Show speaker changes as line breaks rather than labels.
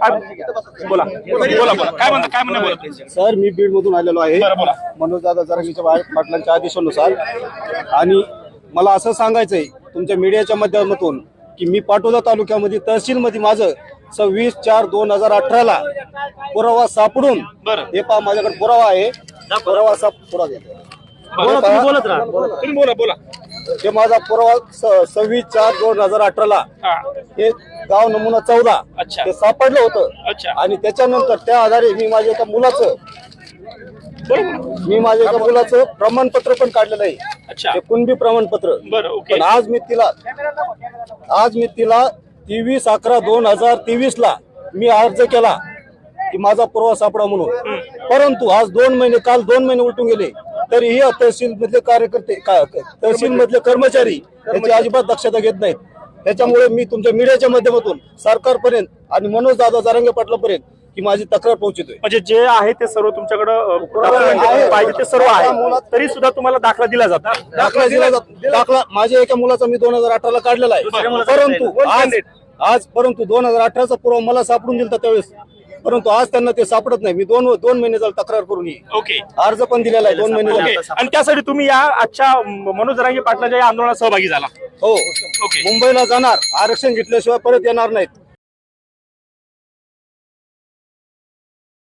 काय- बोला बोला बोला. काय म्हणता काय म्हणणं बोला
सर मी बीड मधून आलेलो आहे.
बरं बोला.
मनोज दादा जरांगीच्या बाहेर पाटलांच्या आदेशानुसार. आणि मला असं सांगायचंय तुमच्या मीडियाच्या माध्यमातून की मी पाटोदा तालुक्यामध्ये तहसीलमध्ये माझं सव्वीस चार दोन हजार अठराला पुरावा सापडून
बरं.
हे पहा माझ्याकडे पुरावा आहे. पुरावा साप पुरावा.
बोला,
तुम्ही
बोलत राहा. तुम्ही बोला बोला.
हे माझा पुरावा सव्वीस चार दोन हजार अठराला
हा.
गाव नमुना चौदा. ते सापडलं होतं.
अच्छा.
आणि त्याच्यानंतर त्या आधारे मी माझ्या एका मुलाचं मी माझ्या एका मुलाचं प्रमाणपत्र पण काढलेलं आहे. कुणबी प्रमाणपत्र.
बरं ओके.
पण आज मी तिला आज मी तिला तेवीस अकरा दोन हजार तेवीस ला मी अर्ज केला की माझा पुरावा सापडा म्हणून. परंतु आज दोन महिने काल दोन महिने उलटून गेले. तरीही तहसील मधले कार्यकर्ते तहसील मधले कर्मचारी याची अजिबात दक्षता घेत नाहीत. त्याच्यामुळे मी तुमच्या मीडियाच्या माध्यमातून सरकारपर्यंत आणि मनोज दादा जारंगे पाटलापर्यंत की माझी तक्रार पोहोचतोय.
म्हणजे जे आहे ते सर्व तुमच्याकडे. पाहिजे ते सर्व आहे. तरी सुद्धा तुम्हाला दाखला दिला जातो.
दाखला दिला जातो. दाखला माझ्या एका मुलाचा मी दोन हजार अठराला काढलेला आहे. परंतु आज आज परंतु दोन हजार अठराचा पुरावा मला सापडून दिला त्यावेळेस. परंतु आज त्यांना ते सापडत नाही. मी दोन दोन महिने झाले तक्रार करून येईल.
ओके
अर्ज पण दिलेला आहे. दोन महिने
आणि त्यासाठी तुम्ही या आजच्या मनोज रांगे पाटलाच्या या आंदोलनात सहभागी झाला.
हो.
ओके
मुंबईला जाणार. आरक्षण घेतल्याशिवाय परत येणार नाहीत.